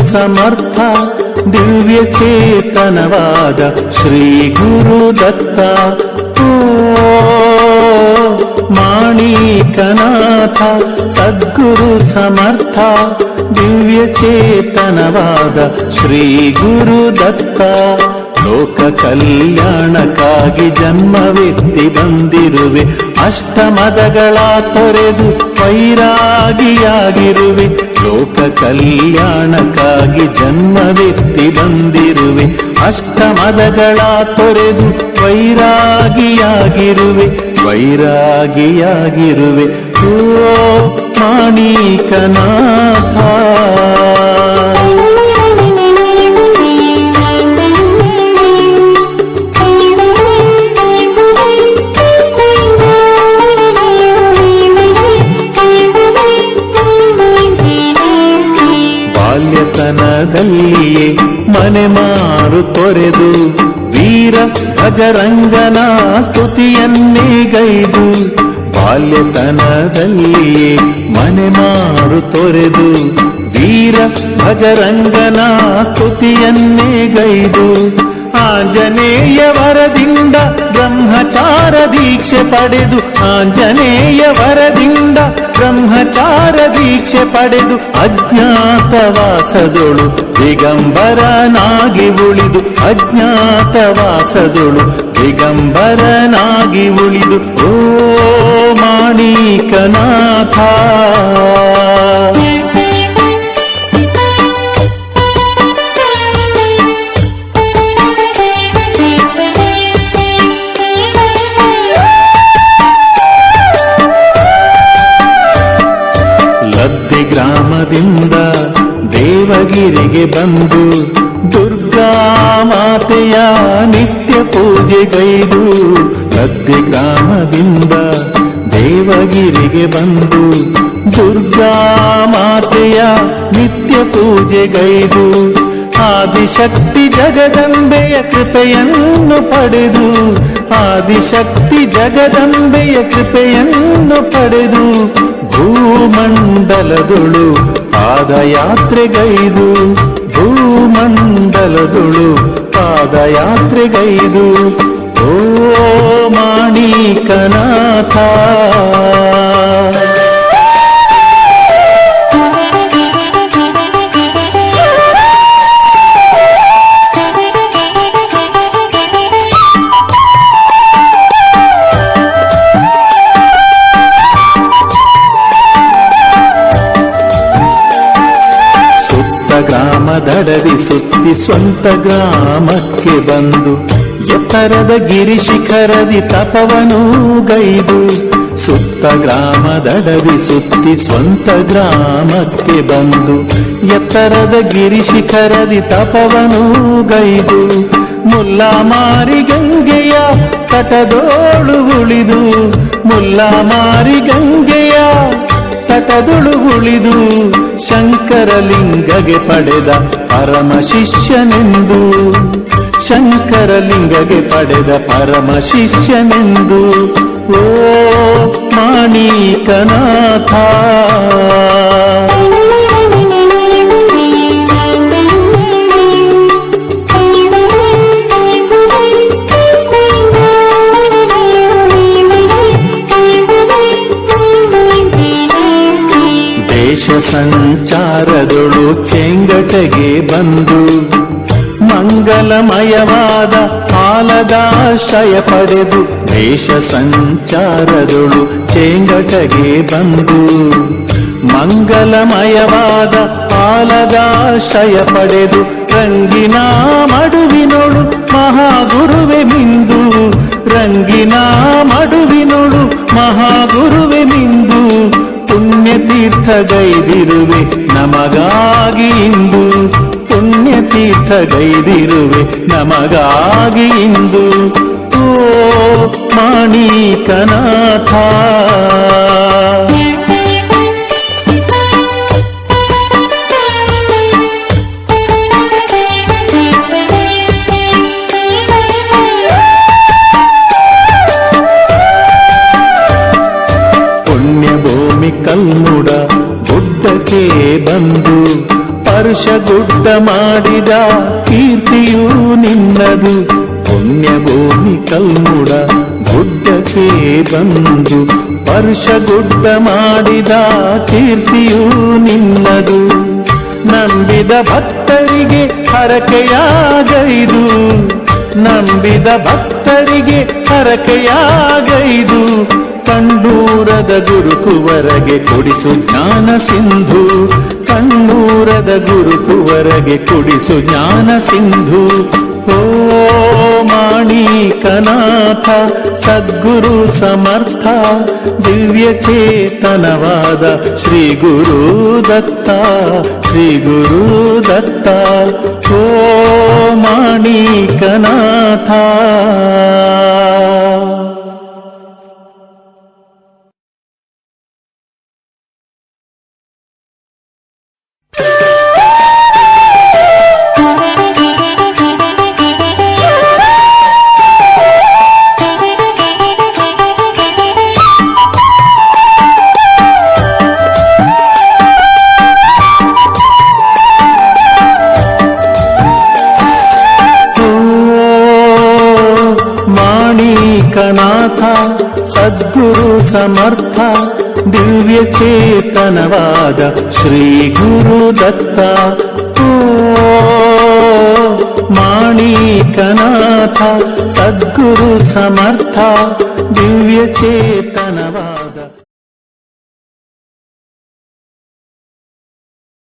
ಸಮರ್ಥ, ದಿವ್ಯ ಚೇತನವಾದ ಶ್ರೀ ಗುರು ದತ್ತ. ಮಾಣಿಕನಾಥ, ಸದ್ಗುರು ಸಮರ್ಥ, ದಿವ್ಯ ಚೇತನವಾದ ಶ್ರೀ ಗುರು ದತ್ತ. ಲೋಕ ಕಲ್ಯಾಣಕ್ಕಾಗಿ ಜನ್ಮವೆತ್ತಿ ಬಂದಿರುವೆ ಅಷ್ಟಮದಗಳ ತೊರೆದು ವೈರಾಗಿಯಾಗಿರುವೆ. ಲೋಕ ಕಲ್ಯಾಣಕ್ಕಾಗಿ ಜನ್ಮವೆತ್ತಿ ಬಂದಿರುವೆ. ಅಷ್ಟಮದಗಳ ತೊರೆದು ವೈರಾಗಿಯಾಗಿರುವೆ. ವೈರಾಗಿಯಾಗಿರುವೆ. ಓ ಮಾಣಿಕನಾಥ. ಬಾಲ್ಯತನದಲ್ಲಿಯೇ ಮನೆ ಮಾರು ತೊರೆದು ವೀರ ಭಜರಂಗನ ಸ್ತುತಿಯನ್ನೇ ಗೈದು ಬಾಲ್ಯತನದಲ್ಲಿಯೇ ಮನೆ ಮಾರು ತೊರೆದು ವೀರ ಭಜರಂಗನ ಸ್ತುತಿಯನ್ನೇ ಗೈದು ಆಂಜನೇಯ ವರದಿಂದ ಬ್ರಹ್ಮಚಾರ ದೀಕ್ಷೆ ಪಡೆದು ಆಂಜನೇಯ ವರದಿಂದ ಬ್ರಹ್ಮಚಾರ ದೀಕ್ಷೆ ಪಡೆದು ಅಜ್ಞಾತವಾಸದೊಳು ದಿಗಂಬರನಾಗಿ ಉಳಿದು ಅಜ್ಞಾತವಾಸದೊಳು ದಿಗಂಬರನಾಗಿ ಉಳಿದು ಓ ಮಾಣಿಕನಾಥ. ಬಂದು ದುರ್ಗಾ ಮಾತೆಯ ನಿತ್ಯ ಪೂಜೆಗೈದು ಲದ್ದಿ ಗ್ರಾಮದಿಂದ ದೇವಗಿರಿಗೆ ಬಂದು ದುರ್ಗಾ ಮಾತೆಯ ನಿತ್ಯ ಪೂಜೆಗೈದು ಆದಿಶಕ್ತಿ ಜಗದಂಬೆಯ ಕೃಪೆಯನ್ನು ಪಡೆದು ಆದಿಶಕ್ತಿ ಜಗದಂಬೆಯ ಕೃಪೆಯನ್ನು ಪಡೆದು ಭೂಮಂಡಲದೊಳು ಪಾದಯಾತ್ರೆಗೈದು ಭೂಮಂಡಲದೊಳು ಪಾದಯಾತ್ರೆಗೈದು ಓ ಮಾಣಿಕನಾಥ ಗ್ರಾಮದಡವಿ ಸುತ್ತಿ ಸ್ವಂತ ಗ್ರಾಮಕ್ಕೆ ಬಂದು, ಎತ್ತರದ ಗಿರಿ ಶಿಖರದಿ ತಪವನು ಗೈದು. ಸುತ್ತ ಗ್ರಾಮದಡವಿ ಸುತ್ತಿ ಸ್ವಂತ ಗ್ರಾಮಕ್ಕೆ ಬಂದು, ಎತ್ತರದ ಗಿರಿ ಶಿಖರದಿ ತಪವನು ಗೈದು. ಮುಲ್ಲಾ ಮಾರಿ ಗಂಗೆಯ ತಟದೋಳು ಉಳಿದು, ಮುಲ್ಲಾ ಮಾರಿ ಗಂಗೆಯ ತಟದುಳು ಉಳಿದು ಶಂಕರಲಿಂಗಗೆ ಪಡೆದ ಪರಮ ಶಿಷ್ಯನೆಂದು. ಶಂಕರಲಿಂಗಗೆ ಪಡೆದ ಪರಮ ಶಿಷ್ಯನೆಂದು. ಓ ಮಾಣಿಕನಾಥ. ಸಂಚಾರದೊಳು ಚೆಂಗಟಗೆ ಬಂದು ಮಂಗಲಮಯವಾದ ಹಾಲದಾಶ್ರಯ ಪಡೆದು ದೇಶ ಸಂಚಾರದೊಳು ಚೇಂಗಟಗೆ ಬಂದು ಮಂಗಲಮಯವಾದ ಹಾಲದಾಶ್ರಯ ಪಡೆದು ರಂಗಿನ ಮಡುವಿನೊಳು ಮಹಾಗುರುವೆ ಮಿಂದು ರಂಗಿನ ಮಡುವಿನೊಳು ಮಹಾಗುರುವೆ ಮಿಂದು ಪುಣ್ಯತೀರ್ಥಗೈದಿರುವೆ ನಮಗಾಗಿ ಇಂದು ಪುಣ್ಯತೀರ್ಥಗೈದಿರುವೆ ನಮಗಾಗಿ ಇಂದು ಓ ಮಾಣಿಕನಾಥ. ಕಲ್ಮುಡ ಗುಡ್ಡಕ್ಕೆ ಬಂದು ವರ್ಷಗುಡ್ಡ ಮಾಡಿದ ಕೀರ್ತಿಯು ನಿನ್ನದು. ಪುಣ್ಯಭೂಮಿ ಕಲ್ಮುಡ ಗುಡ್ಡಕ್ಕೆ ಬಂದು ವರ್ಷಗುಡ್ಡ ಮಾಡಿದ ಕೀರ್ತಿಯು ನಿನ್ನದು. ನಂಬಿದ ಭಕ್ತರಿಗೆ ಹರಕೆಯಾಗೈದು. ನಂಬಿದ ಭಕ್ತರಿಗೆ ಹರಕೆಯಾಗೈದು. ಕಣ್ಣೂರದ ಗುರುಕುವರಗೆ ಕೊಡಿಸು ಜ್ಞಾನ ಸಿಂಧು ಕಣ್ಣೂರದ ಗುರುಕುವರಗೆ ಕೊಡಿಸು ಜ್ಞಾನ ಸಿಂಧು ಓ ಮಾಣೀಕನಾಥ ಸದ್ಗುರು ಸಮರ್ಥ ದಿವ್ಯ ಚೇತನವಾದ ಶ್ರೀ ಗುರು ದತ್ತ ಶ್ರೀ ಗುರು ದತ್ತ ಓ ಮಾಣೀಕನಾಥ ಸದ್ಗುರು ಸಮರ್ಥ ದಿವ್ಯ ಚೇತನವಾದ ಶ್ರೀ ಗುರು ದತ್ತ ಓ ಮಾಣೀಕನಾಥ